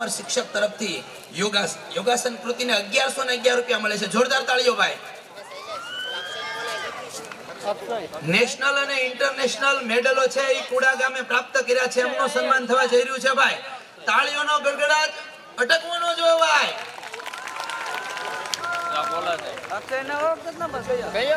અમારા શિક્ષક તરફથી યોગાસન યોગાસન કૃતિને અગિયારસો ને અગિયાર રૂપિયા મળે છે. જોરદાર તાળીઓ ભાઈ. નેશનલ અને ઇન્ટરનેશનલ મેડલો છે એ કુડા ગામે પ્રાપ્ત કર્યા છે. એમનો સન્માન થવા જઈ રહ્યું છે ભાઈ. તાળીઓનો ગડગડાટ અટકવો જો ભાઈ. ભાઈ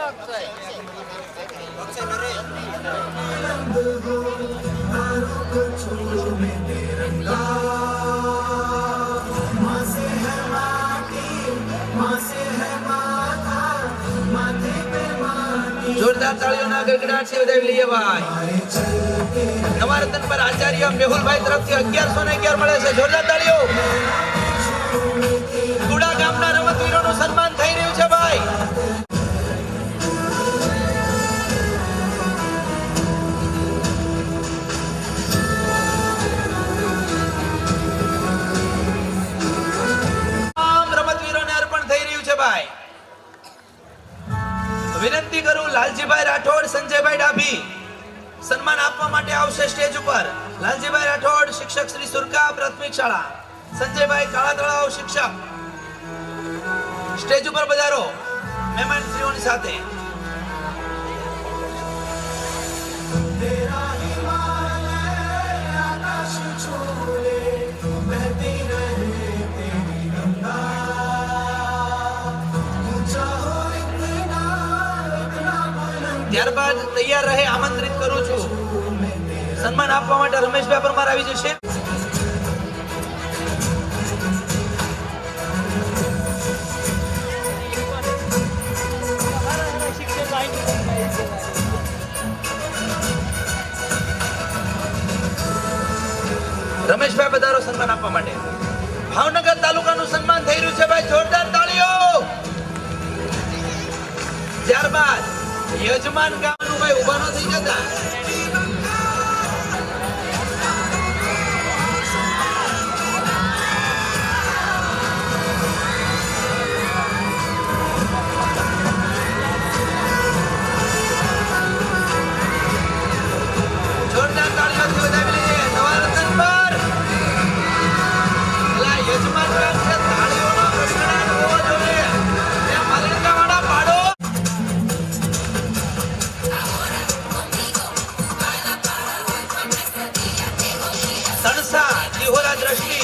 જોરદાર તાળીઓના ગડગડાટ છે વધાવી લઈએ ભાઈ. નવા રતન પર આચાર્ય મેહુલભાઈ તરફથી અગિયારસો ને અગિયાર મળે છે. જોરદાર તાળીઓ. લાલજીભાઈ રાઠોડ, સંજયભાઈ ડાભી. સન્માન આપવા માટે આવશે સ્ટેજ ઉપર. લાલજીભાઈ રાઠોડ, શિક્ષક શ્રી સુરકા પ્રાથમિક શાળા. સંજયભાઈ કાળા તળાવ શિક્ષક. સ્ટેજ ઉપર પધારો મહેમાન શ્રીઓની સાથે. ત્યારબાદ તૈયાર રહે આમંત્રિત કરું છું. સન્માન આપવા માટે રમેશભાઈ પરમાર આવી જશે. રમેશભાઈ પધારો સન્માન આપવા માટે. ભાવનગર તાલુકાનું સન્માન થઈ રહ્યું છે ભાઈ, જોરદાર યજમાન ગામનું ભાઈ ઊભા ન થઈ જતા. સણસા જીહોરા દ્રષ્ટિ.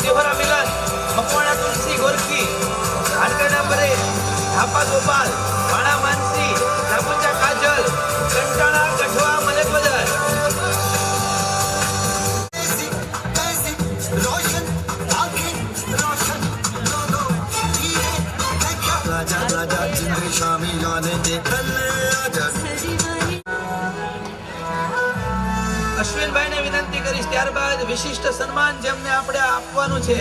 જીહોરા મિલન, મકવાણા તુલસી, ગોરખી. હાડકા ડાંબરે ધાપા ગોપાલ વાણા માનસી ધાપુચા કાજલ કંટાળા કઠવા મલક બદર રાજા રાજા ચંદ્ર સ્વામી ગાને તે કલ્લા ત્યારબાદ વિશિષ્ટ સન્માન જેમને આપણે આપવાનું છે,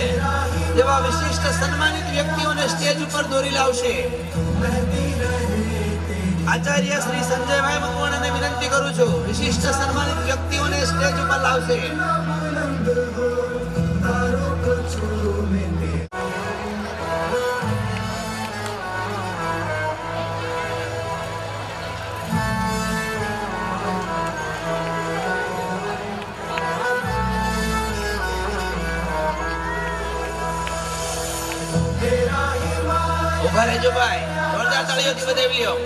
એવા વિશિષ્ટ સન્માનિત વ્યક્તિઓને સ્ટેજ ઉપર દોરી લાવશે. આચાર્ય શ્રી સંજયભાઈ મકવાણાને વિનંતી કરું છું, વિશિષ્ટ સન્માનિત વ્યક્તિઓને સ્ટેજ ઉપર લાવશે. ઊભા રહેજો ભાઈ. જોરદાર તાળીઓથી બતાવી લ્યો.